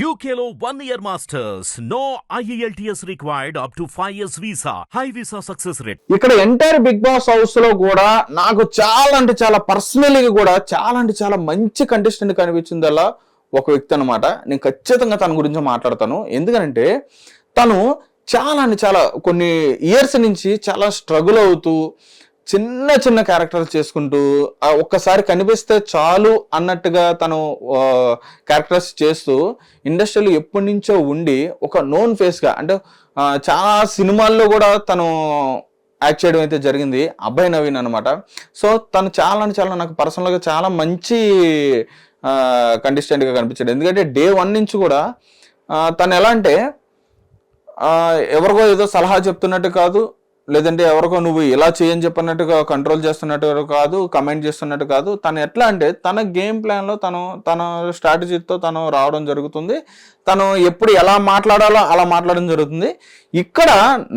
యూకేలో one year masters no IELTS required up to five years visa high visa success rate ఇక్కడ entire Bigg Boss హౌస్లో కూడా నాకు చాలా అంటే చాలా పర్సనల్గా కూడా చాలా అంటే చాలా మంచి కంటెస్టెంట్ కనిపించిందల్లా ఒక వ్యక్తి అనమాట నేను ఖచ్చితంగా తన గురించి మాట్లాడతాను. ఎందుకంటే తను చాలా అంటే చాలా కొన్ని ఇయర్స్ నుంచి చాలా స్ట్రగుల్ అవుతూ చిన్న చిన్న క్యారెక్టర్లు చేసుకుంటూ ఒక్కసారి కనిపిస్తే చాలు అన్నట్టుగా తను క్యారెక్టర్స్ చేస్తూ ఇండస్ట్రీలో ఎప్పటి నుంచో ఉండి ఒక నోన్ ఫేస్గా అంటే చాలా సినిమాల్లో కూడా తను యాక్ట్ చేయడం అయితే జరిగింది. అబ్బాయి నవీన్ అనమాట సో తను చాలా అంటే చాలా నాకు పర్సనల్గా చాలా మంచి కంటెస్టెంట్గా కనిపించాడు. ఎందుకంటే డే వన్ నుంచి కూడా తను ఎలా అంటే ఎవరికో ఏదో సలహా చెప్తున్నట్టు కాదు లేదంటే ఎవరికో నువ్వు ఇలా చేయని చెప్పినట్టుగా కంట్రోల్ చేస్తున్నట్టు కాదు కమెంట్ చేస్తున్నట్టు కాదు. తను ఎట్లా అంటే తన గేమ్ ప్లాన్లో తను తన స్ట్రాటజీతో తను రావడం జరుగుతుంది. తను ఎప్పుడు ఎలా మాట్లాడాలో అలా మాట్లాడడం జరుగుతుంది. ఇక్కడ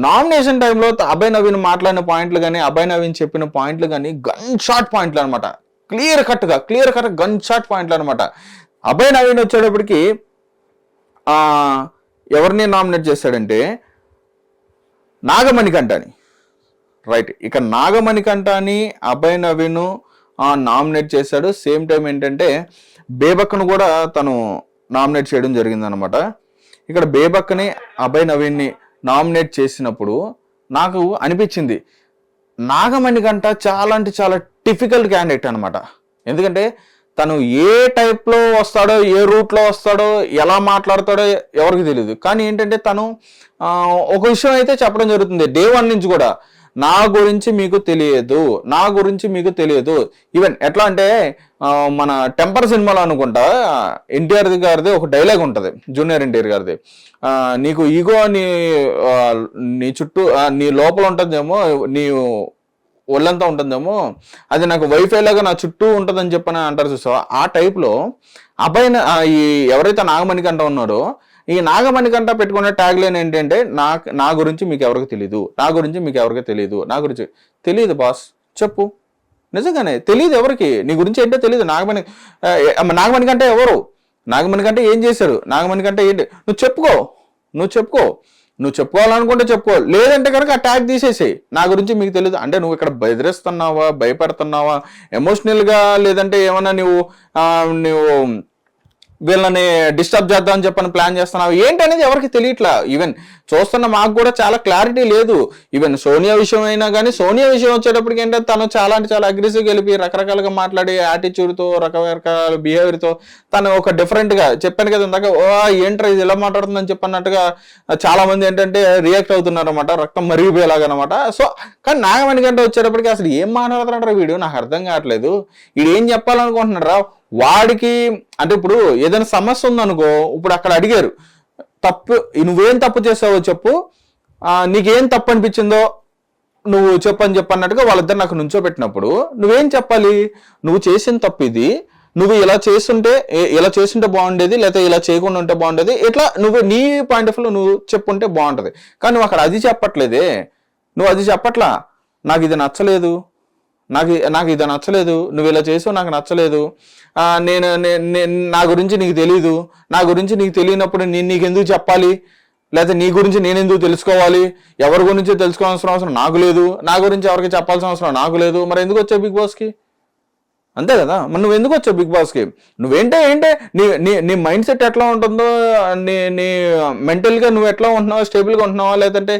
నామినేషన్ టైంలో అభయ్ నవీన్ మాట్లాడిన పాయింట్లు కానీ అభయ్ నవీన్ చెప్పిన పాయింట్లు కానీ గన్ షాట్ పాయింట్లు అనమాట. క్లియర్ కట్గా క్లియర్ కట్ గన్ షాట్ పాయింట్లు అనమాట. అభయ్ నవీన్ వచ్చేటప్పటికి ఎవరిని నామినేట్ చేశాడంటే నాగమణికంఠని. రైట్. ఇక నాగమణికంఠని అభయ్ నవీను నామినేట్ చేశాడు. సేమ్ టైం ఏంటంటే బేబక్ను కూడా తను నామినేట్ చేయడం జరిగిందనమాట ఇక్కడ బేబక్ని అభయ్ నవీన్ని నామినేట్ చేసినప్పుడు నాకు అనిపించింది నాగమణి కంట చాలా అంటే చాలా డిఫికల్ట్ క్యాండిడేట్ అనమాట ఎందుకంటే తను ఏ టైప్లో వస్తాడో ఏ రూట్లో వస్తాడో ఎలా మాట్లాడతాడో ఎవరికి తెలియదు కానీ ఏంటంటే తను ఒక విషయం అయితే చెప్పడం జరుగుతుంది. డే వన్ నుంచి కూడా నా గురించి మీకు తెలియదు నా గురించి మీకు తెలియదు. ఈవెన్ ఎట్లా అంటే మన టెంపర్ సినిమాలో అనుకుంటా ఎన్టీఆర్ గారిది ఒక డైలాగ్ ఉంటుంది జూనియర్ ఎన్టీఆర్ గారిది. నీకు ఈగో నీ నీ చుట్టూ నీ లోపల ఉంటుందేమో నీ ఒళ్ళంతా ఉంటుందేమో అది నాకు వైఫై లాగా నా చుట్టూ ఉంటుందని చెప్పని అంటారు చూసావా? ఆ టైప్లో అబ్బాయి ఈ ఎవరైతే నాగమణికంట ఉన్నారో ఈ నాగమణికంట పెట్టుకున్న ట్యాగ్ లైన్ ఏంటంటే నా నా గురించి మీకు ఎవరికి తెలియదు నా గురించి మీకు ఎవరికి తెలియదు నా గురించి తెలియదు బాస్ చెప్పు. నిజంగానే తెలియదు ఎవరికి? నీ గురించి ఏంటో తెలియదు నాగమణి నాగమణికంట నాగమణి కంటే ఎవరు? నాగమణి కంటే ఏం చేశారు నాగమణి కంటే ఏంటి? నువ్వు చెప్పుకో. నువ్వు చెప్పుకో. నువ్వు చెప్పుకోవాలనుకుంటే చెప్పుకో. లేదంటే కనుక ఆ ట్యాగ్ తీసేసేయి. నా గురించి మీకు తెలియదు అంటే నువ్వు ఇక్కడ బెదిరిస్తున్నావా? భయపడుతున్నావా? ఎమోషనల్గా లేదంటే ఏమన్నా నువ్వు నువ్వు వీళ్ళని డిస్టర్బ్ చేద్దామని చెప్పని ప్లాన్ చేస్తున్నావు? ఏంటనేది ఎవరికి తెలియట్లా? ఈవెన్ చూస్తున్న మాకు కూడా చాలా క్లారిటీ లేదు. ఈవెన్ సోనియా విషయం అయినా కానీ సోనియా విషయం వచ్చేటప్పటికి ఏంటంటే తను చాలా అంటే చాలా అగ్రెసివ్గా వెళ్ళి రకరకాలుగా మాట్లాడి యాటిట్యూడ్తో రకరకాల బిహేవియర్తో తను ఒక డిఫరెంట్గా చెప్పాను కదా ఇందాక ఓ ఏంట్రా ఇది ఎలా మాట్లాడుతుందని చెప్పన్నట్టుగా చాలా మంది ఏంటంటే రియాక్ట్ అవుతున్నారు అనమాట రక్తం మరిగిపోయేలాగనమాట సో కానీ నాగమణి గంట వచ్చేటప్పటికి అసలు ఏం మాట్లాడుతున్నాడు వీడియో నాకు అర్థం కావట్లేదు. వీడు ఏం చెప్పాలనుకుంటున్నారా వాడికి అంటే ఇప్పుడు ఏదైనా సమస్య ఉందనుకో ఇప్పుడు అక్కడ అడిగారు తప్పు నువ్వేం తప్పు చేసావో చెప్పు నీకేం తప్పు అనిపించిందో నువ్వు చెప్పని చెప్పన్నట్టుగా వాళ్ళిద్దరు నాకు నుంచోబెట్టినప్పుడు నువ్వేం చెప్పాలి? నువ్వు చేసిన తప్పు ఇది నువ్వు ఇలా చేస్తుంటే ఇలా చేస్తుంటే బాగుండేది లేకపోతే ఇలా చేయకుండా ఉంటే బాగుండేది ఇట్లా నువ్వు నీ పాయింట్ ఆఫ్లో నువ్వు చెప్పుంటే బాగుంటుంది. కానీ నువ్వు అక్కడ అది చెప్పట్లేదే. నువ్వు అది చెప్పట్లా? నాకు ఇది నచ్చలేదు. నాకు నాకు ఇది నచ్చలేదు నువ్వు ఇలా చేసావు నాకు నచ్చలేదు. నేను నా గురించి నీకు తెలీదు. నా గురించి నీకు తెలియనప్పుడు నేను నీకు ఎందుకు చెప్పాలి? లేకపోతే నీ గురించి నేను ఎందుకు తెలుసుకోవాలి? ఎవరి గురించి తెలుసుకోవాల్సిన అవసరం నాకు లేదు. నా గురించి ఎవరికి చెప్పాల్సిన అవసరం నాకు లేదు. మరి ఎందుకు వచ్చావు బిగ్ బాస్కి? అంతే కదా? మరి నువ్వు ఎందుకు వచ్చావు బిగ్ బాస్కి? నువ్వేంటే ఏంటే? నీ నీ నీ మైండ్ సెట్ ఎట్లా ఉంటుందో నీ నీ మెంటల్గా నువ్వు ఎట్లా ఉంటున్నావు స్టేబుల్గా ఉంటున్నావా? లేదంటే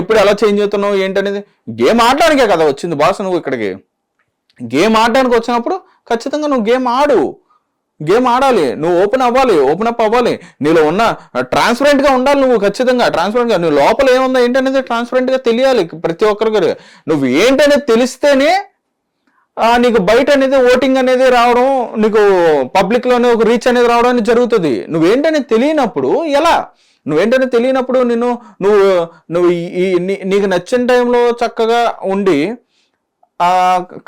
ఎప్పుడు ఎలా చేంజ్ అవుతున్నావు ఏంటనేది? గేమ్ ఆడడానికే కదా వచ్చింది బాస్ నువ్వు ఇక్కడికి. గేమ్ ఆడడానికి వచ్చినప్పుడు ఖచ్చితంగా నువ్వు గేమ్ ఆడు. గేమ్ ఆడాలి. నువ్వు ఓపెన్ అవ్వాలి ఓపెన్ అప్ అవ్వాలి. నీలో ఉన్న ట్రాన్స్పరెంట్గా ఉండాలి నువ్వు ఖచ్చితంగా. ట్రాన్స్పరెంట్గా నువ్వు లోపల ఏముందో ఏంటనేది ట్రాన్స్పరెంట్గా తెలియాలి ప్రతి ఒక్కరికి. నువ్వు ఏంటనేది తెలిస్తేనే నీకు బయట అనేది ఓటింగ్ అనేది రావడం నీకు పబ్లిక్లోనే ఒక రీచ్ అనేది రావడం అనేది జరుగుతుంది. నువ్వేంటనేది తెలియనప్పుడు ఎలా? నువ్వేంటనేది తెలియనప్పుడు నిన్ను నువ్వు నువ్వు ఈ- నీ- నీకు నచ్చిన టైంలో చక్కగా ఉండి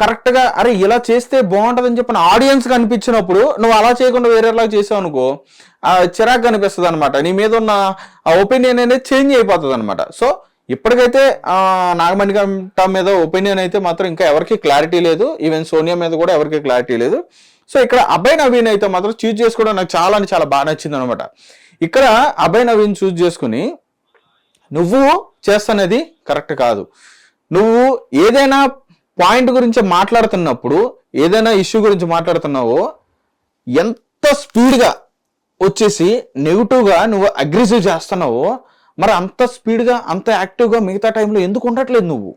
కరెక్ట్గా అరే ఇలా చేస్తే బాగుంటుందని చెప్పిన ఆడియన్స్ కనిపించినప్పుడు నువ్వు అలా చేయకుండా వేరేలా చేసావు అనుకో చిరాకు కనిపిస్తుంది అనమాట నీ మీద ఉన్న ఆ ఒపీనియన్ అనేది చేంజ్ అయిపోతుంది అనమాట సో ఇప్పటికైతే నాగమణి గంట మీద ఒపీనియన్ అయితే మాత్రం ఇంకా ఎవరికి క్లారిటీ లేదు. ఈవెన్ సోనియా మీద కూడా ఎవరికి క్లారిటీ లేదు. సో ఇక్కడ అభయ్ నవీన్ అయితే మాత్రం చూజ్ చేసుకోవడం నాకు చాలా అంటే చాలా బాగా నచ్చింది అనమాట ఇక్కడ అభయ్ నవీన్ చూజ్ చేసుకుని నువ్వు చేస్తున్నది కరెక్ట్ కాదు. నువ్వు ఏదైనా పాయింట్ గురించి మాట్లాడుతున్నప్పుడు ఏదైనా ఇష్యూ గురించి మాట్లాడుతున్నావో ఎంత స్పీడ్గా వచ్చేసి నెగిటివ్గా నువ్వు అగ్రెసివ్ చేస్తున్నావో మరి అంత స్పీడ్గా అంత యాక్టివ్గా మిగతా టైంలో ఎందుకు ఉండట్లేదు నువ్వు?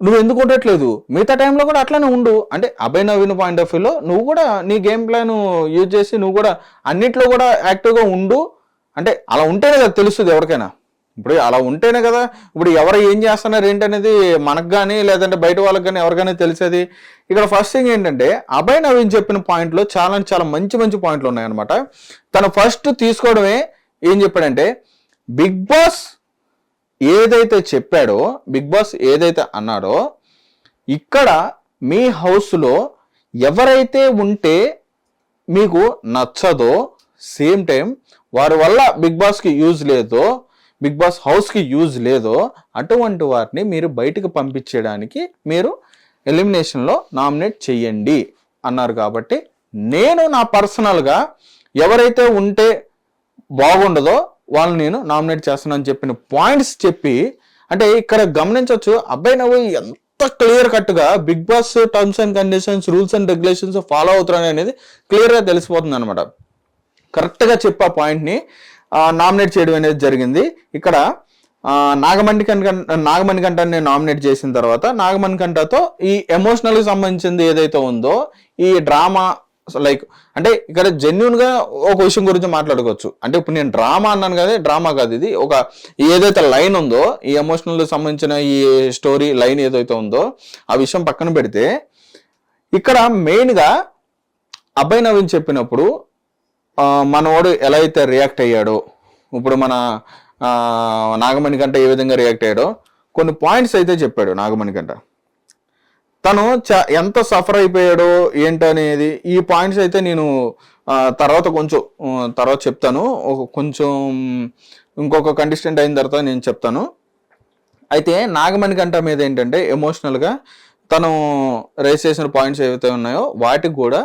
నువ్వు ఎందుకు ఉండట్లేదు? మిగతా టైంలో కూడా అట్లానే ఉండు. అంటే అభయ నవీన్ పాయింట్ ఆఫ్ వ్యూలో నువ్వు కూడా నీ గేమ్ ప్లాన్ యూజ్ చేసి నువ్వు కూడా అన్నిట్లో కూడా యాక్టివ్గా ఉండు. అంటే అలా ఉంటేనే కదా తెలుస్తుంది ఎవరికైనా. ఇప్పుడు అలా ఉంటేనే కదా ఇప్పుడు ఎవరు ఏం చేస్తున్నారు ఏంటనేది మనకు కానీ లేదంటే బయట వాళ్ళకి కానీ ఎవరికైనా తెలిసేది. ఇక్కడ ఫస్ట్ థింగ్ ఏంటంటే అభయ్ నవీన్ చెప్పిన పాయింట్లో చాలా చాలా మంచి మంచి పాయింట్లు ఉన్నాయన్నమాట. తను ఫస్ట్ తీసుకోవడమే ఏం చెప్పాడంటే బిగ్ బాస్ ఏదైతే చెప్పాడో బిగ్ బాస్ ఏదైతే అన్నాడో ఇక్కడ మీ హౌస్లో ఎవరైతే ఉంటే మీకు నచ్చదో సేమ్ టైం వారి వల్ల బిగ్ బాస్కి యూజ్ లేదో బిగ్ బాస్ హౌస్కి యూజ్ లేదో అటువంటి వారిని మీరు బయటకు పంపించేయడానికి మీరు ఎలిమినేషన్లో నామినేట్ చేయండి అన్నారు కాబట్టి నేను నా పర్సనల్గా ఎవరైతే ఉంటే బాగుండదో వాళ్ళని నేను నామినేట్ చేస్తున్నాను చెప్పిన పాయింట్స్ చెప్పి అంటే ఇక్కడ గమనించవచ్చు అబ్బాయి నవ్వు ఎంత క్లియర్ కట్గా Bigg Boss terms and conditions rules and regulations follow అవుతున్నాయి అనేది క్లియర్గా తెలిసిపోతుంది అనమాట కరెక్ట్గా చెప్పి ఆ పాయింట్ని నామినేట్ చేయడం అనేది జరిగింది. ఇక్కడ నాగమణి కంట నాగమణి కంటని నామినేట్ చేసిన తర్వాత నాగమణి కంటతో ఈ ఎమోషనల్కి సంబంధించింది ఏదైతే ఉందో ఈ డ్రామా లైక్ అంటే ఇక్కడ జెన్యున్గా ఒక విషయం గురించి మాట్లాడుకోవచ్చు. అంటే ఇప్పుడు నేను డ్రామా అన్నాను కదా డ్రామా కాదు ఇది. ఒక ఏదైతే లైన్ ఉందో ఈ ఎమోషనల్ సంబంధించిన ఈ స్టోరీ లైన్ ఏదైతే ఉందో ఆ విషయం పక్కన పెడితే ఇక్కడ మెయిన్గా అబ్బాయి నవీన్ చెప్పినప్పుడు మనవాడు ఎలా అయితే రియాక్ట్ అయ్యాడో ఇప్పుడు మన నాగమణి కంట ఏ విధంగా రియాక్ట్ అయ్యాడో కొన్ని పాయింట్స్ అయితే చెప్పాడు నాగమణి కంట. తను చ ఎంత సఫర్ అయిపోయాడో ఏంటనేది ఈ పాయింట్స్ అయితే నేను తర్వాత కొంచెం తర్వాత చెప్తాను. ఒక కొంచెం ఇంకొక కండిస్టెంట్ అయిన తర్వాత నేను చెప్తాను. అయితే నాగమణి గంట మీద ఏంటంటే ఎమోషనల్గా తను రేస్ చేసిన పాయింట్స్ ఏవైతే ఉన్నాయో వాటికి కూడా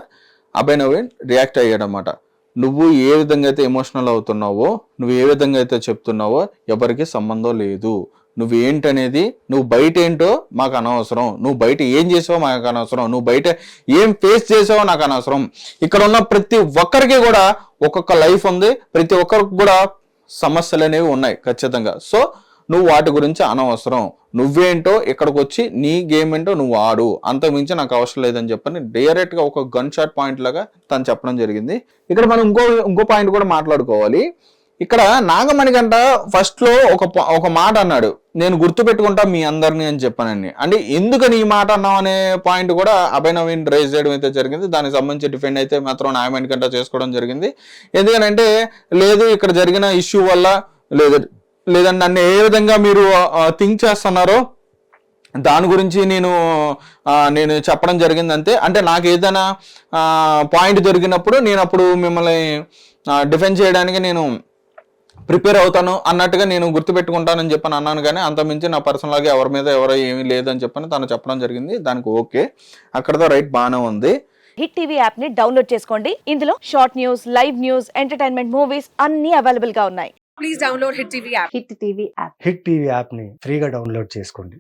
అభయ్ నవీన్ రియాక్ట్ అయ్యాడనమాట నువ్వు ఏ విధంగా అయితే ఎమోషనల్ అవుతున్నావో నువ్వు ఏ విధంగా అయితే చెప్తున్నావో ఎవరికి సంబంధం లేదు. నువ్వేంటనేది నువ్వు బయట ఏంటో మాకు అనవసరం. నువ్వు బయట ఏం చేసావో మాకు అనవసరం. నువ్వు బయట ఏం ఫేస్ చేసావో నాకు అనవసరం. ఇక్కడ ఉన్న ప్రతి ఒక్కరికి కూడా ఒక్కొక్క లైఫ్ ఉంది. ప్రతి ఒక్కరికి కూడా సమస్యలు అనేవి ఉన్నాయి ఖచ్చితంగా. సో నువ్వు వాటి గురించి అనవసరం. నువ్వేంటో ఇక్కడికి వచ్చి నీ గేమ్ ఏంటో నువ్వు ఆడు. అంతకుమించి మించి నాకు అవసరం లేదని చెప్పని డైరెక్ట్గా ఒక గన్ షాట్ పాయింట్ లాగా తను చెప్పడం జరిగింది. ఇక్కడ మనం ఇంకో ఇంకో పాయింట్ కూడా మాట్లాడుకోవాలి. ఇక్కడ నాగమణి గంట ఫస్ట్లో ఒక ప- ఒక మాట అన్నాడు. నేను గుర్తుపెట్టుకుంటా మీ అందరిని అని చెప్పానండి. అంటే ఎందుకని ఈ మాట అన్నాం అనే పాయింట్ కూడా అభయ నవీన్ రైజ్ చేయడం అయితే జరిగింది. దానికి సంబంధించి డిఫెండ్ అయితే మాత్రం న్యాయమైన గంట చేసుకోవడం జరిగింది. ఎందుకనంటే లేదు ఇక్కడ జరిగిన ఇష్యూ వల్ల లేదు లేదండి నన్ను ఏ విధంగా మీరు థింక్ చేస్తున్నారో దాని గురించి నేను నేను చెప్పడం జరిగింది అంతే అంటే నాకు ఏదైనా పాయింట్ దొరికినప్పుడు నేను అప్పుడు మిమ్మల్ని డిఫెండ్ చేయడానికి నేను ప్రిపేర్ అవుతాను అన్నట్టుగా నేను గుర్తుపెట్టుకుంటానని చెప్పని అన్నాను కానీ అంత మించి నా పర్సనల్గా ఎవరి మీద ఎవరో ఏమీ లేదని చెప్పని తను చెప్పడం జరిగింది. దానికి ఓకే. అక్కడతో రైట్ బాగానే ఉంది. హిట్ టీవీ యాప్ని డౌన్లోడ్ చేసుకోండి. ఇందులో short news live news entertainment movies అన్ని అవైలబుల్గా ఉన్నాయి. please download Hit TV app. Hit TV app. Hit TV యాప్ని ఫ్రీగా డౌన్లోడ్ చేసుకోండి.